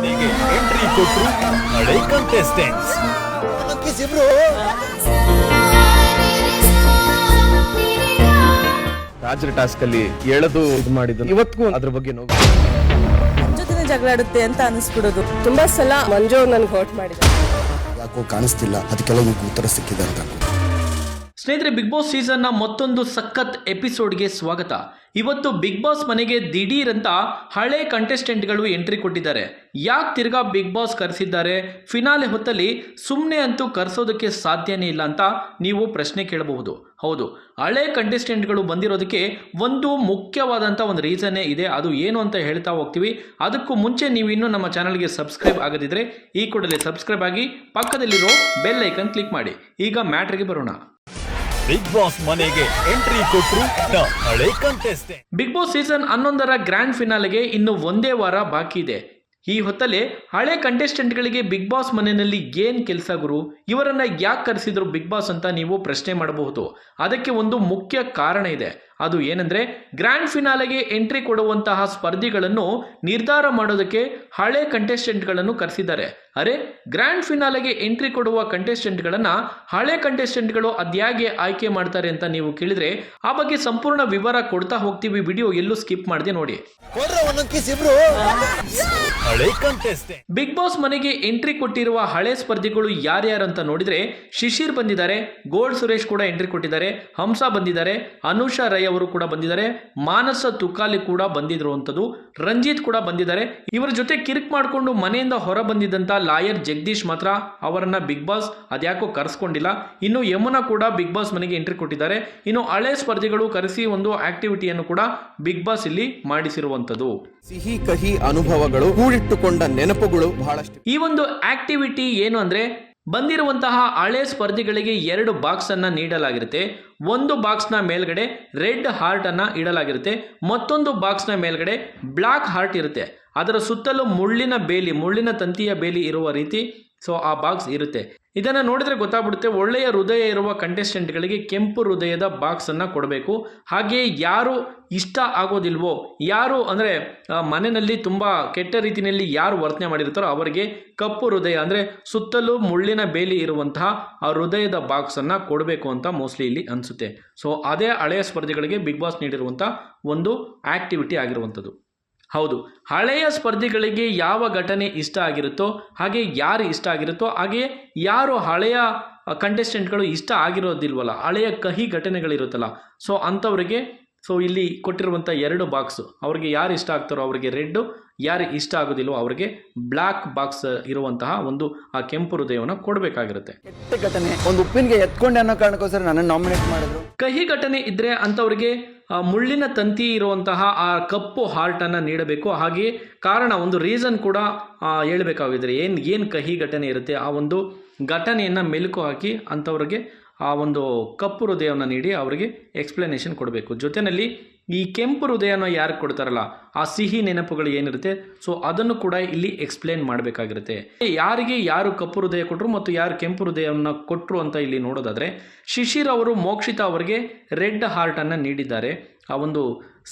ಮನೆಗೆ ಎಂಟ್ರಿ ಕೊಟ್ಟರು ಹಳೆ ಕಂಟೆಸ್ಟೆಂಟ್ಸ್ ರಾಜರ ಟಾಸ್ಕ್ ಅಲ್ಲಿ ಎಳೆದು ಇದು ಮಾಡಿದ್ರು ಇವತ್ತಿಗೂ ಅದ್ರ ಬಗ್ಗೆ ನೋವು. ಜೊತೆ ಜಗಳಾಡುತ್ತೆ ಅಂತ ಅನಿಸ್ಬಿಡೋದು. ತುಂಬಾ ಸಲ ಮಂಜು ನನ್ಗೆ ಹರ್ಟ್ ಮಾಡಿದೆ ಯಾಕೋ ಕಾಣಿಸ್ತಿಲ್ಲ. ಅದಕ್ಕೆಲ್ಲ ಉತ್ತರ ಸಿಕ್ಕಿದೆ ಅಂತ. ಸ್ನೇಹಿತರೆ ಬಿಗ್ ಬಾಸ್ ಸೀಸನ್ನ ಮತ್ತೊಂದು ಸಖತ್ ಎಪಿಸೋಡ್ಗೆ ಸ್ವಾಗತ. ಇವತ್ತು ಬಿಗ್ ಬಾಸ್ ಮನೆಗೆ ದಿಢೀರ್ ಅಂತ ಹಳೆ ಕಂಟೆಸ್ಟೆಂಟ್ಗಳು ಎಂಟ್ರಿ ಕೊಟ್ಟಿದ್ದಾರೆ. ಯಾಕೆ ತಿರ್ಗಾ ಬಿಗ್ ಬಾಸ್ ಕರೆಸಿದ್ದಾರೆ? ಫಿನಾಲೆ ಹೊತ್ತಲ್ಲಿ ಸುಮ್ಮನೆ ಅಂತೂ ಕರೆಸೋದಕ್ಕೆ ಸಾಧ್ಯನೇ ಇಲ್ಲ ಅಂತ ನೀವು ಪ್ರಶ್ನೆ ಕೇಳಬಹುದು. ಹೌದು, ಹಳೆ ಕಂಟೆಸ್ಟೆಂಟ್ಗಳು ಬಂದಿರೋದಕ್ಕೆ ಒಂದು ಮುಖ್ಯವಾದಂಥ ಒಂದು ರೀಸನ್ನೇ ಇದೆ. ಅದು ಏನು ಅಂತ ಹೇಳ್ತಾ ಹೋಗ್ತೀವಿ. ಅದಕ್ಕೂ ಮುಂಚೆ ನೀವು ಇನ್ನೂ ನಮ್ಮ ಚಾನಲ್ಗೆ ಸಬ್ಸ್ಕ್ರೈಬ್ ಆಗದಿದ್ದರೆ ಈ ಕೂಡಲೇ ಸಬ್ಸ್ಕ್ರೈಬ್ ಆಗಿ ಪಕ್ಕದಲ್ಲಿರೋ ಬೆಲ್ ಐಕನ್ ಕ್ಲಿಕ್ ಮಾಡಿ. ಈಗ ಮ್ಯಾಟ್ರಿಗೆ ಬರೋಣ. ಬಿಗ್ ಬಾಸ್ ಮನೆಗೆ ಎಂಟ್ರಿ ಕೊಟ್ಟರು ಹಳೆ ಕಂಟೆಸ್ಟೆಂಟ್ ಬಿಗ್ ಬಾಸ್ ಸೀಸನ್ ಹನ್ನೊಂದರ ಗ್ರ್ಯಾಂಡ್ ಫಿನಾಲೆಗೆ ಇನ್ನು ಒಂದೇ ವಾರ ಬಾಕಿ ಇದೆ. ಈ ಹೊತ್ತಲ್ಲೇ ಹಳೆ ಕಂಟೆಸ್ಟೆಂಟ್ಗಳಿಗೆ ಬಿಗ್ ಬಾಸ್ ಮನೆಯಲ್ಲಿ ಏನ್ ಕೆಲಸ ಗುರು? ಇವರನ್ನ ಯಾಕೆ ಕರೆಸಿದ್ರು ಬಿಗ್ ಬಾಸ್ ಅಂತ ನೀವು ಪ್ರಶ್ನೆ ಮಾಡಬಹುದು. ಅದಕ್ಕೆ ಒಂದು ಮುಖ್ಯ ಕಾರಣ ಇದೆ. ಅದು ಏನಂದ್ರೆ ಗ್ರ್ಯಾಂಡ್ ಫಿನಾಲೆಗೆ ಎಂಟ್ರಿ ಕೊಡುವಂತಹ ಸ್ಪರ್ಧಿಗಳನ್ನು ನಿರ್ಧಾರ ಮಾಡೋದಕ್ಕೆ ಹಳೆ ಕಂಟೆಸ್ಟೆಂಟ್ಗಳನ್ನು ಕರೆಸಿದ್ದಾರೆ. ಅರೆ ಗ್ರ್ಯಾಂಡ್ ಫಿನಾಲೆಗೆ ಎಂಟ್ರಿ ಕೊಡುವ ಕಂಟೆಸ್ಟೆಂಟ್ಗಳನ್ನ ಹಳೆ ಕಂಟೆಸ್ಟೆಂಟ್ಗಳು ಅದ್ಯಾಗೆ ಆಯ್ಕೆ ಮಾಡ್ತಾರೆ ಅಂತ ನೀವು ಕೇಳಿದ್ರೆ ಆ ಬಗ್ಗೆ ಸಂಪೂರ್ಣ ವಿವರ ಕೊಡ್ತಾ ಹೋಗ್ತೀವಿ. ವಿಡಿಯೋ ಎಲ್ಲೂ ಸ್ಕಿಪ್ ಮಾಡದೆ ನೋಡಿ. ಕಂಟೆಸ್ಟೆಂಟ್ ಬಿಗ್ ಬಾಸ್ ಮನೆಗೆ ಎಂಟ್ರಿ ಕೊಟ್ಟಿರುವ ಹಳೆ ಸ್ಪರ್ಧಿಗಳು ಯಾರ್ಯಾರು ಅಂತ ನೋಡಿದ್ರೆ ಶಿಶಿರ್ ಬಂದಿದ್ದಾರೆ ಗೋಲ್ಡ್ ಸುರೇಶ್ ಕೂಡ ಎಂಟ್ರಿ ಕೊಟ್ಟಿದ್ದಾರೆ ಹಂಸ ಬಂದಿದ್ದಾರೆ ಅನುಷಾ ರೈ ಅವರು ಕೂಡ ಬಂದಿದ್ದಾರೆ. ಮಾನಸ ತುಕಾಲಿ ಕೂಡ ಬಂದಿದ್ರು ಅಂತದ್ದು ರಂಜಿತ್ ಕೂಡ ಬಂದಿದ್ದಾರೆ. ಇವರ ಜೊತೆ ಕಿರಿಕ್ ಮಾಡಿಕೊಂಡು ಮನೆಯಿಂದ ಹೊರ ಬಂದಿದ್ದಂಥ ಲಾಯರ್ ಜಗದೀಶ್ ಮಾತ್ರ ಅವರನ್ನ ಬಿಗ್ ಬಾಸ್ ಅದ್ಯಾಕೋ ಕರೆಸ್ಕೊಂಡಿಲ್ಲ. ಇನ್ನು ಯಮುನಾ ಕೂಡ ಬಿಗ್ ಬಾಸ್ ಮನೆಗೆ ಎಂಟ್ರಿ ಕೊಟ್ಟಿದ್ದಾರೆ. ಇನ್ನು ಹಳೆ ಸ್ಪರ್ಧಿಗಳು ಕರೆಸಿ ಒಂದು ಆಕ್ಟಿವಿಟಿಯನ್ನು ಕೂಡ ಬಿಗ್ ಬಾಸ್ ಇಲ್ಲಿ ಮಾಡಿಸಿರುವಂತದ್ದು ಸಿಹಿ ಕಹಿ ಅನುಭವಗಳು ಕೂಡಿಟ್ಟುಕೊಂಡ ನೆನಪುಗಳು ಬಹಳಷ್ಟು. ಈ ಒಂದು ಆಕ್ಟಿವಿಟಿ ಏನು ಅಂದ್ರೆ ಬಂದಿರುವಂತಹ ಹಳೆ ಸ್ಪರ್ಧಿಗಳಿಗೆ ಎರಡು ಬಾಕ್ಸ್ ಅನ್ನ ನೀಡಲಾಗಿರುತ್ತೆ. ಒಂದು ಬಾಕ್ಸ್ನ ಮೇಲ್ಗಡೆ ರೆಡ್ ಹಾರ್ಟ್ ಅನ್ನ ಇಡಲಾಗಿರುತ್ತೆ. ಮತ್ತೊಂದು ಬಾಕ್ಸ್ನ ಮೇಲ್ಗಡೆ ಬ್ಲಾಕ್ ಹಾರ್ಟ್ ಇರುತ್ತೆ. ಅದರ ಸುತ್ತಲೂ ಮುಳ್ಳಿನ ಬೇಲಿ, ಮುಳ್ಳಿನ ತಂತಿಯ ಬೇಲಿ ಇರುವ ರೀತಿ ಸೊ ಆ ಬಾಕ್ಸ್ ಇರುತ್ತೆ. ಇದನ್ನು ನೋಡಿದರೆ ಗೊತ್ತಾಗ್ಬಿಡುತ್ತೆ, ಒಳ್ಳೆಯ ಹೃದಯ ಇರುವ ಕಂಟೆಸ್ಟೆಂಟ್ಗಳಿಗೆ ಕೆಂಪು ಹೃದಯದ ಬಾಕ್ಸನ್ನು ಕೊಡಬೇಕು. ಹಾಗೆ ಯಾರು ಇಷ್ಟ ಆಗೋದಿಲ್ವೋ, ಯಾರು ಅಂದರೆ ಮನೆಯಲ್ಲಿ ತುಂಬ ಕೆಟ್ಟ ರೀತಿಯಲ್ಲಿ ಯಾರು ವರ್ತನೆ ಮಾಡಿರ್ತಾರೋ ಅವರಿಗೆ ಕಪ್ಪು ಹೃದಯ ಅಂದರೆ ಸುತ್ತಲೂ ಮುಳ್ಳಿನ ಬೇಲಿ ಇರುವಂತಹ ಆ ಹೃದಯದ ಬಾಕ್ಸನ್ನು ಕೊಡಬೇಕು ಅಂತ ಮೋಸ್ಟ್ಲಿ ಇಲ್ಲಿ ಅನಿಸುತ್ತೆ. ಸೊ ಅದೇ ಹಳೆಯ ಸ್ಪರ್ಧಿಗಳಿಗೆ ಬಿಗ್ ಬಾಸ್ ನೀಡಿರುವಂಥ ಒಂದು ಆ್ಯಕ್ಟಿವಿಟಿ ಆಗಿರುವಂಥದ್ದು. ಹೌದು, ಹಳೆಯ ಸ್ಪರ್ಧಿಗಳಿಗೆ ಯಾವ ಘಟನೆ ಇಷ್ಟ ಆಗಿರುತ್ತೋ, ಹಾಗೆ ಯಾರು ಇಷ್ಟ ಆಗಿರುತ್ತೋ, ಹಾಗೆ ಯಾರು ಹಳೆಯ ಕಂಟೆಸ್ಟೆಂಟ್ಗಳು ಇಷ್ಟ ಆಗಿರೋದಿಲ್ವಲ್ಲ, ಹಳೆಯ ಕಹಿ ಘಟನೆಗಳಿರುತ್ತಲ್ಲ ಸೊ ಅಂಥವ್ರಿಗೆ ಸೊ ಇಲ್ಲಿ ಕೊಟ್ಟಿರುವಂಥ ಎರಡು ಬಾಕ್ಸು ಅವ್ರಿಗೆ ಯಾರು ಇಷ್ಟ ಆಗ್ತಾರೋ ಅವರಿಗೆ ರೆಡ್ಡು ಯಾರು ಇಷ್ಟ ಆಗೋದಿಲ್ವೋ ಅವರಿಗೆ ಬ್ಲ್ಯಾಕ್ ಬಾಕ್ಸ್ ಇರುವಂತಹ ಒಂದು ಆ ಕೆಂಪು ಹೃದಯವನ್ನು ಕೊಡಬೇಕಾಗಿರುತ್ತೆ. ಘಟನೆ. ಒಂದು ಉಪ್ಪಿನಿಗೆ ಎತ್ಕೊಂಡೆ ಅನ್ನೋ ಕಾರಣಕ್ಕೋಸ್ಕರ ನನ್ನ ನಾಮಿನೇಟ್ ಮಾಡಿದ್ರು. ಕಹಿ ಘಟನೆ ಇದ್ದರೆ ಅಂಥವ್ರಿಗೆ ಮುಳ್ಳಿನ ತಂತಿ ಇರುವಂತಹ ಆ ಕಪ್ಪು ಹಾರ್ಟನ್ನು ನೀಡಬೇಕು. ಹಾಗೆಯೇ ಕಾರಣ ಒಂದು ರೀಸನ್ ಕೂಡ ಹೇಳ್ಬೇಕಾಗಿದ್ರೆ ಏನು ಏನು ಕಹಿ ಘಟನೆ ಇರುತ್ತೆ ಆ ಒಂದು ಘಟನೆಯನ್ನು ಮೆಲುಕು ಹಾಕಿ ಅಂಥವ್ರಿಗೆ ಆ ಒಂದು ಕಪ್ಪು ಹೃದಯವನ್ನು ನೀಡಿ ಅವರಿಗೆ ಎಕ್ಸ್ಪ್ಲನೇಷನ್ ಕೊಡಬೇಕು. ಜೊತೆಯಲ್ಲಿ ಈ ಕೆಂಪು ಹೃದಯನ ಯಾರು ಕೊಡ್ತಾರಲ್ಲ, ಆ ಸಿಹಿ ನೆನಪುಗಳು ಏನಿರುತ್ತೆ ಸೊ ಅದನ್ನು ಕೂಡ ಇಲ್ಲಿ ಎಕ್ಸ್ಪ್ಲೇನ್ ಮಾಡಬೇಕಾಗಿರುತ್ತೆ. ಯಾರಿಗೆ ಯಾರು ಕಪ್ಪು ಹೃದಯ ಕೊಟ್ಟರು ಮತ್ತು ಯಾರು ಕೆಂಪು ಹೃದಯವನ್ನು ಕೊಟ್ಟರು ಅಂತ ಇಲ್ಲಿ ನೋಡೋದಾದರೆ, ಶಿಶಿರ್ ಅವರು ಮೋಕ್ಷಿತ ಅವರಿಗೆ ರೆಡ್ ಹಾರ್ಟನ್ನು ನೀಡಿದ್ದಾರೆ. ಆ ಒಂದು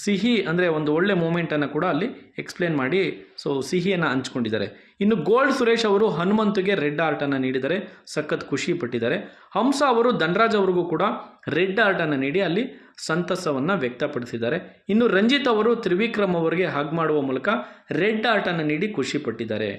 ಸಿಹಿ ಅಂದರೆ ಒಂದು ಒಳ್ಳೆ ಮೂಮೆಂಟನ್ನು ಕೂಡ ಅಲ್ಲಿ ಎಕ್ಸ್ಪ್ಲೇನ್ ಮಾಡಿ ಸೊ ಸಿಹಿಯನ್ನು ಹಂಚ್ಕೊಂಡಿದ್ದಾರೆ. ಇನ್ನು ಗೋಲ್ಡ್ ಸುರೇಶ್ ಅವರು ಹನುಮಂತಗೆ ರೆಡ್ ಆರ್ಟನ್ನು ನೀಡಿದರೆ ಸಖತ್ ಖುಷಿ ಪಟ್ಟಿದ್ದಾರೆ. ಹಂಸ ಅವರು ಧನರಾಜ್ ಅವರಿಗೂ ಕೂಡ ರೆಡ್ ಆರ್ಟನ್ನು ನೀಡಿ ಅಲ್ಲಿ ಸಂತಸವನ್ನು ವ್ಯಕ್ತಪಡಿಸಿದ್ದಾರೆ. ಇನ್ನು ರಂಜಿತ್ ಅವರು ತ್ರಿವಿಕ್ರಮ್ ಅವರಿಗೆ ಹಗ್ ಮಾಡುವ ಮೂಲಕ ರೆಡ್ ಆರ್ಟನ್ನು ನೀಡಿ ಖುಷಿ ಪಟ್ಟಿದ್ದಾರೆ.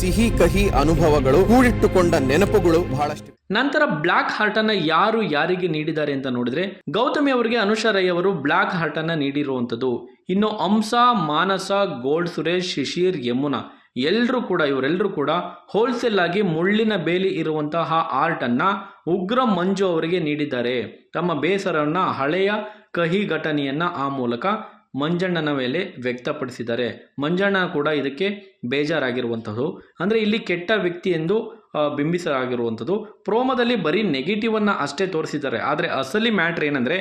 ಸಿಹಿ ಕಹಿ ಅನುಭವಗಳು ಕೂಡಿಟ್ಟುಕೊಂಡ ನೆನಪುಗಳು ಬಹಳಷ್ಟು. ನಂತರ ಬ್ಲಾಕ್ ಹಾರ್ಟ್ ಅನ್ನ ಯಾರು ಯಾರಿಗೆ ನೀಡಿದ್ದಾರೆ ಅಂತ ನೋಡಿದ್ರೆ ಗೌತಮಿ ಅವರಿಗೆ ಅನುಷಾ ರೈ ಅವರು ಬ್ಲಾಕ್ ಹಾರ್ಟ್ ಅನ್ನ ನೀಡಿರುವಂಥದ್ದು. ಇನ್ನು ಹಂಸ ಮಾನಸ ಗೋಲ್ಡ್ ಸುರೇಶ್ ಶಿಶಿರ್ ಯಮುನಾ ಎಲ್ಲರೂ ಕೂಡ ಇವರೆಲ್ಲರೂ ಕೂಡ ಹೋಲ್ಸೇಲ್ ಆಗಿ ಮುಳ್ಳಿನ ಬೇಲಿ ಇರುವಂತಹ ಆರ್ಟನ್ನು ಉಗ್ರ ಮಂಜು ಅವರಿಗೆ ನೀಡಿದ್ದಾರೆ. ತಮ್ಮ ಬೇಸರವನ್ನು ಹಳೆಯ ಕಹಿ ಘಟನೆಯನ್ನ ಆ ಮೂಲಕ ಮಂಜಣ್ಣನ ಮೇಲೆ ವ್ಯಕ್ತಪಡಿಸಿದ್ದಾರೆ. ಮಂಜಣ್ಣ ಕೂಡ ಇದಕ್ಕೆ ಬೇಜಾರಾಗಿರುವಂಥದ್ದು ಅಂದರೆ ಇಲ್ಲಿ ಕೆಟ್ಟ ವ್ಯಕ್ತಿ ಎಂದು ಬಿಂಬಿಸಲಾಗಿರುವಂಥದ್ದು ಪ್ರೋಮೋದಲ್ಲಿ ಬರೀ ನೆಗೆಟಿವನ್ನು ಅಷ್ಟೇ ತೋರಿಸಿದ್ದಾರೆ. ಆದರೆ ಅಸಲಿ ಮ್ಯಾಟ್ರ್ ಏನಂದರೆ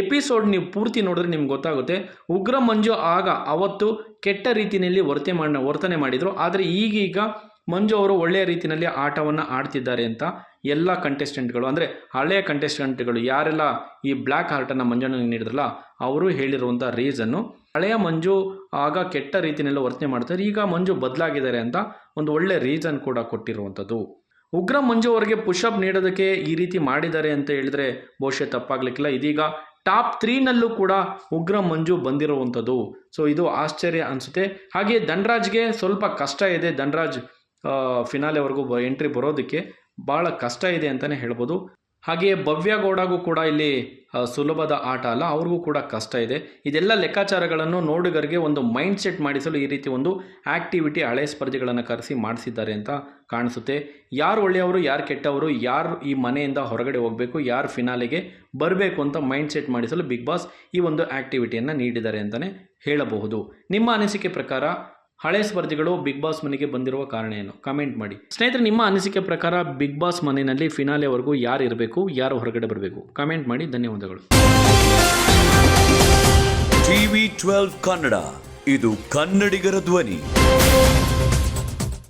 ಎಪಿಸೋಡ್ ನೀವು ಪೂರ್ತಿ ನೋಡಿದ್ರೆ ನಿಮ್ಗೆ ಗೊತ್ತಾಗುತ್ತೆ. ಉಗ್ರ ಮಂಜು ಆಗ ಅವತ್ತು ಕೆಟ್ಟ ರೀತಿಯಲ್ಲಿ ವರ್ತನೆ ಮಾಡಿ, ವರ್ತನೆ ಮಾಡಿದರು. ಆದರೆ ಈಗೀಗ ಮಂಜು ಅವರು ಒಳ್ಳೆಯ ರೀತಿಯಲ್ಲಿ ಆಟವನ್ನು ಆಡ್ತಿದ್ದಾರೆ ಅಂತ ಎಲ್ಲ ಕಂಟೆಸ್ಟೆಂಟ್ಗಳು ಅಂದರೆ ಹಳೆಯ ಕಂಟೆಸ್ಟೆಂಟ್ಗಳು ಯಾರೆಲ್ಲ ಈ ಬ್ಲ್ಯಾಕ್ ಹಾರ್ಟನ್ನು ಮಂಜಣ್ಣನಿಗೆ ನೀಡಿದ್ರಲ್ಲ, ಅವರು ಹೇಳಿರುವಂಥ ರೀಸನ್ನು ಹಳೆಯ ಮಂಜು ಆಗ ಕೆಟ್ಟ ರೀತಿಯಲ್ಲಿ ವರ್ತನೆ ಮಾಡ್ತಾರೆ ಈಗ ಮಂಜು ಬದಲಾಗಿದ್ದಾರೆ ಅಂತ ಒಂದು ಒಳ್ಳೆಯ ರೀಸನ್ ಕೂಡ ಕೊಟ್ಟಿರುವಂಥದ್ದು. ಉಗ್ರ ಮಂಜು ಅವರಿಗೆ ಪುಷಪ್ ನೀಡೋದಕ್ಕೆ ಈ ರೀತಿ ಮಾಡಿದ್ದಾರೆ ಅಂತ ಹೇಳಿದ್ರೆ ಬಹುಶಃ ತಪ್ಪಾಗ್ಲಿಕ್ಕಿಲ್ಲ. ಇದೀಗ ಟಾಪ್ ತ್ರೀನಲ್ಲೂ ಕೂಡ ಉಗ್ರ ಮಂಜು ಬಂದಿರುವಂಥದ್ದು. ಸೊ ಇದು ಆಶ್ಚರ್ಯ ಅನಿಸುತ್ತೆ. ಹಾಗೆ ಧನ್ರಾಜ್ಗೆ ಸ್ವಲ್ಪ ಕಷ್ಟ ಇದೆ. ಧನ್ರಾಜ್ ಫಿನಾಲೆವರೆಗೂ ಎಂಟ್ರಿ ಬರೋದಕ್ಕೆ ಭಾಳ ಕಷ್ಟ ಇದೆ ಅಂತಲೇ ಹೇಳ್ಬೋದು. ಹಾಗೆಯೇ ಭವ್ಯ ಗೌಡಗೂ ಕೂಡ ಇಲ್ಲಿ ಸುಲಭದ ಆಟ ಅಲ್ಲ, ಅವ್ರಿಗೂ ಕೂಡ ಕಷ್ಟ ಇದೆ. ಇದೆಲ್ಲ ಲೆಕ್ಕಾಚಾರಗಳನ್ನು ನೋಡುಗರಿಗೆ ಒಂದು ಮೈಂಡ್ ಸೆಟ್ ಮಾಡಿಸಲು ಈ ರೀತಿ ಒಂದು ಆ್ಯಕ್ಟಿವಿಟಿ ಹಳೆ ಸ್ಪರ್ಧೆಗಳನ್ನು ಕರೆಸಿ ಮಾಡಿಸಿದ್ದಾರೆ ಅಂತ ಕಾಣಿಸುತ್ತೆ. ಯಾರು ಒಳ್ಳೆಯವರು, ಯಾರು ಕೆಟ್ಟವರು, ಯಾರು ಈ ಮನೆಯಿಂದ ಹೊರಗಡೆ ಹೋಗಬೇಕು, ಯಾರು ಫಿನಾಲೆಗೆ ಬರಬೇಕು ಅಂತ ಮೈಂಡ್ ಸೆಟ್ ಮಾಡಿಸಲು ಬಿಗ್ ಬಾಸ್ ಈ ಒಂದು ಆ್ಯಕ್ಟಿವಿಟಿಯನ್ನು ನೀಡಿದ್ದಾರೆ ಅಂತಲೇ ಹೇಳಬಹುದು. ನಿಮ್ಮ ಅನಿಸಿಕೆ ಪ್ರಕಾರ ಹಳೆ ಸ್ಪರ್ಧಿಗಳು ಬಿಗ್ ಬಾಸ್ ಮನೆಗೆ ಬಂದಿರುವ ಕಾರಣ ಏನು? ಕಮೆಂಟ್ ಮಾಡಿ. ಸ್ನೇಹಿತರೆ, ನಿಮ್ಮ ಅನಿಸಿಕೆ ಪ್ರಕಾರ ಬಿಗ್ ಬಾಸ್ ಮನೆಯಲ್ಲಿ ಫಿನಾಲೆವರೆಗೂ ಯಾರು ಇರಬೇಕು, ಯಾರು ಹೊರಗಡೆ ಬರಬೇಕು? ಕಮೆಂಟ್ ಮಾಡಿ. ಧನ್ಯವಾದಗಳು. TV twelve Kannada. ಇದು ಕನ್ನಡಿಗರ ಧ್ವನಿ.